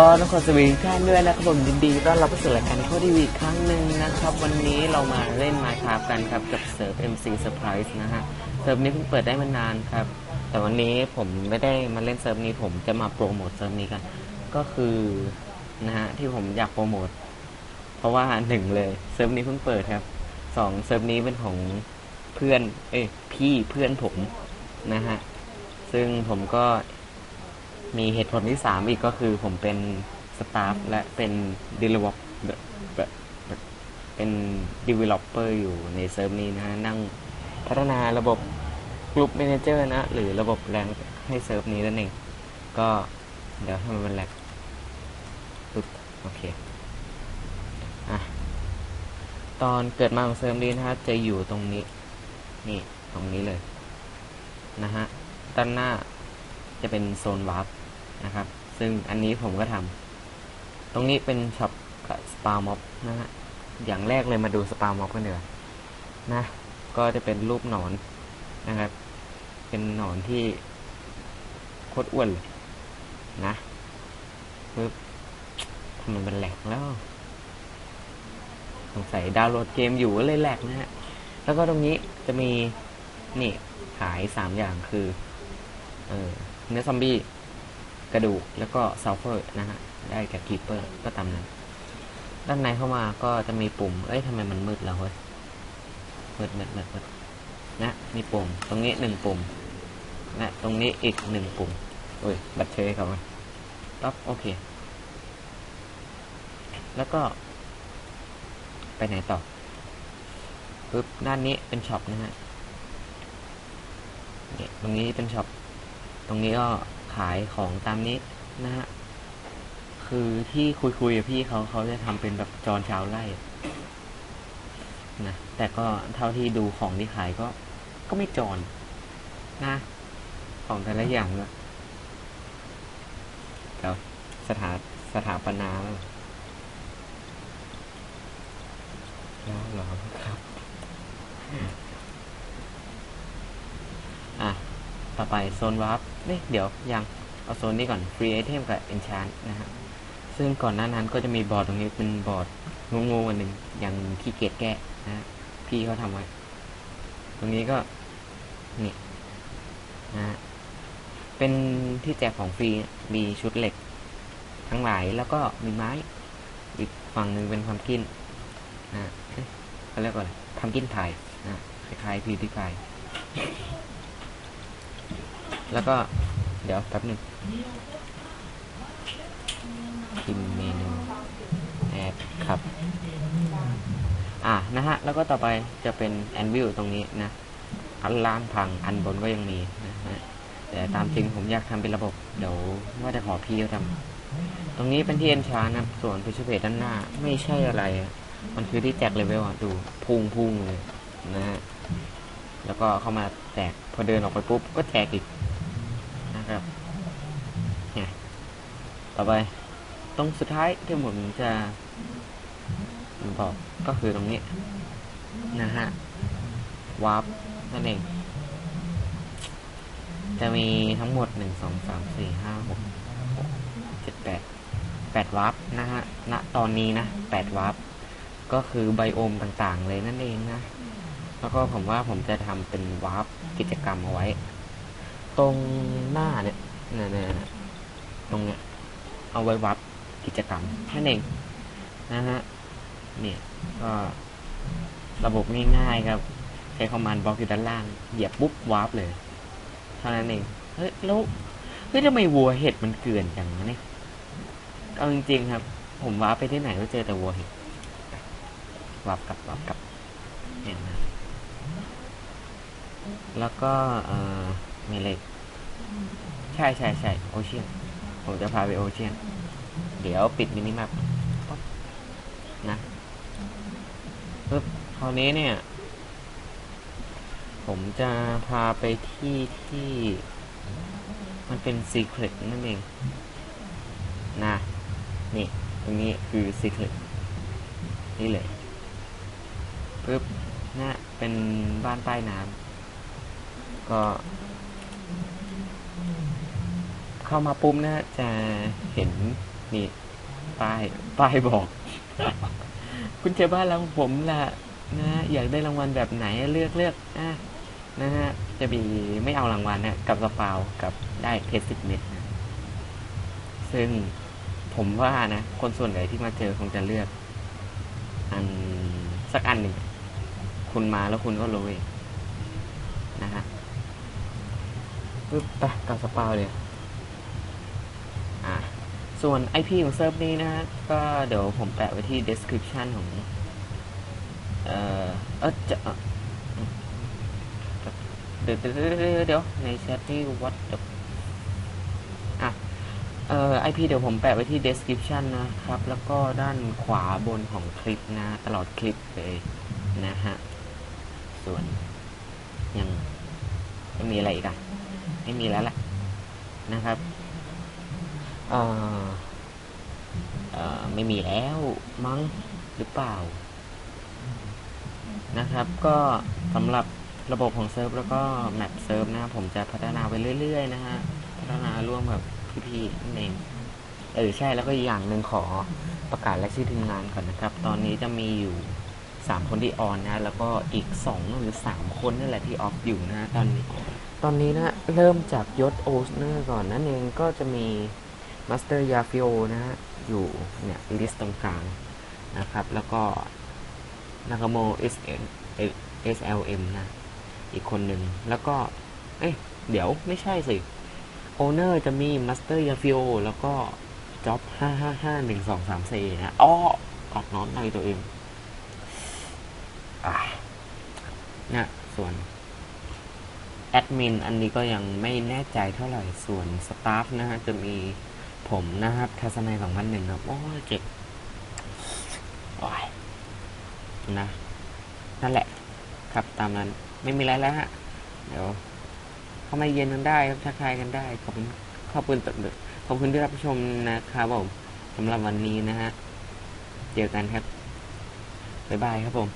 ก็ต้องขอสวัสดีทุกท่านด้วยนะครับผมยินดีต้อนรับเข้าสู่รายการโคดีวีอีกครั้งหนึ่งนะครับ วันนี้เรามาเล่นมาครับกันครับกับเซิร์ฟ MC Surprise นะฮะเซิร์ฟนี้เพิ่งเปิดได้มานานครับ แต่วันนี้ผมไม่ได้มาเล่นเซิร์ฟนี้ผมจะมาโปรโมทเซิร์ฟนี้กัน ก็คือนะฮะที่ผมอยากโปรโมทเพราะว่าหนึ่งเลยเซิร์ฟนี้เพิ่งเปิดครับสองเซิร์ฟนี้เป็นของเพื่อน เอ้ยพี่เพื่อนผมนะฮะซึ่งผมก็ มีเหตุผลที่สามอีกก็คือผมเป็นสตาฟและเป็น develop เป็น developer อยู่ในเซิร์ฟนี้นะฮะ นั่งพัฒนาระบบ Group Manager นะ หรือระบบแรงให้เซิร์ฟนี้นั่นเอง ก็เดี๋ยวให้มันเป็นแหลกปึ๊บโอเคอะตอนเกิดมาของเซิร์ฟนี้นะฮะ จะอยู่ตรงนี้ นี่ ตรงนี้เลย นะฮะ ด้านหน้าจะเป็นโซนวาร์ป นะครับ ซึ่งอันนี้ผมก็ทำตรงนี้เป็นช็อปกับสปาม็อบนะฮะอย่างแรกเลยมาดูสปาม็อบกันเถอะนะก็จะเป็นรูปหนอนนะครับ เป็นหนอนที่โคตรอ้วนเลยนะปึ๊บทำไมมันแหลกแล้วสงสัยดาวน์โหลดเกมอยู่ก็เลยแหลกนะฮะแล้วก็ตรงนี้จะมีนี่ขายสามอย่างคือ เออเนื้อซอมบี้ กระดูกแล้วก็ซัลเฟอร์นะฮะได้กับคีเปอร์ก็ตามนั้น ด้านในเข้ามาก็จะมีปุ่ม เอ้ยทำไมมันมืดแล้วเฮ้ยมืดมืดมืดมืดนะมีปุ่ม ตรงนี้หนึ่งปุ่มนะตรงนี้อีกหนึ่งปุ่มโอ้ยบัตรเชยเขามาปั๊บโอเค แล้วก็ ไปไหนต่อปึ๊บด้านนี้เป็นช็อปนะฮะเนี่ยตรงนี้เป็นช็อป ตรงนี้ก็ ขายของตามนี้นะฮะคือที่คุยคุยกับพี่เขาเขาจะทำเป็นแบบจรชาวไร่นะแต่ก็เท่าที่ดูของที่ขายก็ ก็ไม่จรนะ ของแต่ละอย่างนะเดี๋ยวสถาสถาปนาแล้วหรอครับ อะ ต่อไปโซนวาร์ปนี่เดี๋ยวยังเอาโซนนี้ก่อนฟรีไอเทมกับ enchant นะฮะซึ่งก่อนหน้านั้นก็จะมีบอร์ดตรงนี้เป็นบอร์ดงงๆอันหนึ่งอย่างขี้เกียจแก้นะฮะพี่เขาทำไว้ ตรงนี้ก็นี่นะฮะเป็นที่แจกของฟรีมีชุดเหล็ก ทั้งหลายแล้วก็มีไม้ อีกฝั่งหนึ่งเป็นพัมกินนะฮะเขาเรียกว่าอะไรพัมกินไทยนะคล้ายๆพีที่ไฟ แล้วก็เดี๋ยวแป๊บหนึ่งพิมพ์เมนูแอดครับ อะนะฮะ แล้วก็ต่อไปจะเป็นแอนวิลตรงนี้นะ อันล่างพังอันบนก็ยังมีนะฮะแต่ตามจริงผมอยากทำเป็นระบบ เดี๋ยวว่าจะขอพี่เขาทำตรงนี้เป็นที่เอนชานะส่วนพิชเพจด้านหน้า ไม่ใช่อะไร มันคือที่แจกเลเวลอะดูพุ่งพุ่งเลยนะฮะแล้วก็เข้ามาแจกพอเดินออกไปปุ๊บก็แจกอีก ครับต่อไป ตรงสุดท้ายที่ผมจะบอกก็คือตรงนี้ นะฮะวาร์ปนั่นเอง จะมีทั้งหมดหนึ่งสองสามสี่ห้าหกเจ็ดแปดแปดวาร์ปนะฮะณตอนนี้นะแปดวาร์ปก็คือไบโอมต่างๆเลยนั่นเองนะ แล้วก็ผมว่าผมจะทำเป็นวาร์ปกิจกรรมเอาไว้ ตรงหน้าเนี่ยเนี่ยเนี่ยตรงเนี้ยเอาไว้วัดกิจกรรมนั่นเองนะฮะเนี่ยก็ระบบง่ายๆครับ ใช้คอมมานด์บล็อกอยู่ด้านล่าง เหยียบปุ๊บวาร์ปเลยเท่านั้นเองเฮ้ยแล้วเฮ้ยทำไมวัวเห็ดมันเกลื่อนจังวะเนี่ยเอาจริงๆครับ ผมวาร์ปไปที่ไหนก็เจอแต่วัวเห็ดวาร์ปกลับวาร์ปกลับเนี่ยนะแล้วก็เอ่อ มีเหล็ก ใช่ใช่ใช่โอเชียนผมจะพาไปโอเชียน เดี๋ยวปิดมินิแมปป๊อปนะปึ๊บคราวนี้เนี่ย ผมจะพาไปที่ที่ มันเป็นซีเครตนั่นเอง นะ นี่ ตรงนี้คือซีเครตนี่เลยปึ๊บนะเป็นบ้านใต้น้ำก็ เข้ามาปุ๊บนะจะเห็นนี่ป้ายป้ายบอก คุณเจอบ้านแล้วผมล่ะนะอยากได้รางวัลแบบไหนเลือกเลือกอะนะฮะจะมีไม่เอารางวัลนะกับสปากับได้เพชรสิบเม็ดนะซึ่งผมว่านะคนส่วนใหญ่ที่มาเจอคงจะเลือก อันสักอันหนึ่งคุณมาแล้วคุณก็รู้เองนะฮะปึ๊บไปกับสปาเลย ส่วน IP ของเซิร์ฟนี้นะฮะก็เดี๋ยวผมแปะไว้ที่ description ของ เอ่อเออจะเดี๋ยวเดี๋ยวเดี๋ยวเดี๋ยวในแชทนี่ what the อะเอ่อ IP เดี๋ยวผมแปะไว้ที่ description นะครับ แล้วก็ด้านขวาบนของคลิปนะ ตลอดคลิปเลยนะฮะ ส่วน ยังไม่มีอะไรอีกอะ ไม่มีแล้วแหละนะครับ เออเออไม่มีแล้วมั้งหรือเปล่า นะครับ ก็สำหรับระบบของเซิร์ฟแล้วก็แมปเซิร์ฟนะผมจะพัฒนาไปเรื่อยๆนะฮะพัฒนาร่วมกับพี่ๆนั่นเองเออใช่แล้วก็อีกอย่างหนึ่งขอประกาศรายชื่อทีมงานก่อนนะครับ ตอนนี้จะมีอยู่สามคนที่ออนนะ แล้วก็อีกสองหรือสามคนนั่นแหละที่ออฟอยู่นะตอนนี้ ตอนนี้นะ เริ่มจากยศโอสเนอร์ก่อนนั่นเองก็จะมี มาสเตอร์ยาฟิโอนะฮะ อยู่เนี่ยลิสต์ตรงกลางนะครับ แล้วก็นากาโม SN SLM นะ อีกคนหนึ่ง แล้วก็ เอ้ยเดี๋ยวไม่ใช่สิโอเนอร์จะมีมาสเตอร์ยาฟิโอแล้วก็จ็อบห้าห้าห้าหนึ่งสองสามสี่นะอ้อกัดน้อนในตัวเองอะส่วนแอดมินอันนี้ก็ยังไม่แน่ใจเท่าไหร่ส่วนสตาฟนะฮะจะมี ผมนะครับทัศนัยสองพันหนึ่งครับ โอ้เจ็บโอ้ยนะ นั่นแหละ ครับตามนั้น ไม่มีอะไรแล้วฮะ เดี๋ยว เข้ามาเย็นกันได้ครับทักทายกันได้ ขอบคุณ ขอบคุณขอบคุณที่รับชมนะครับผมสำหรับวันนี้นะฮะ เจอกันครับ บ๊ายบายครับผม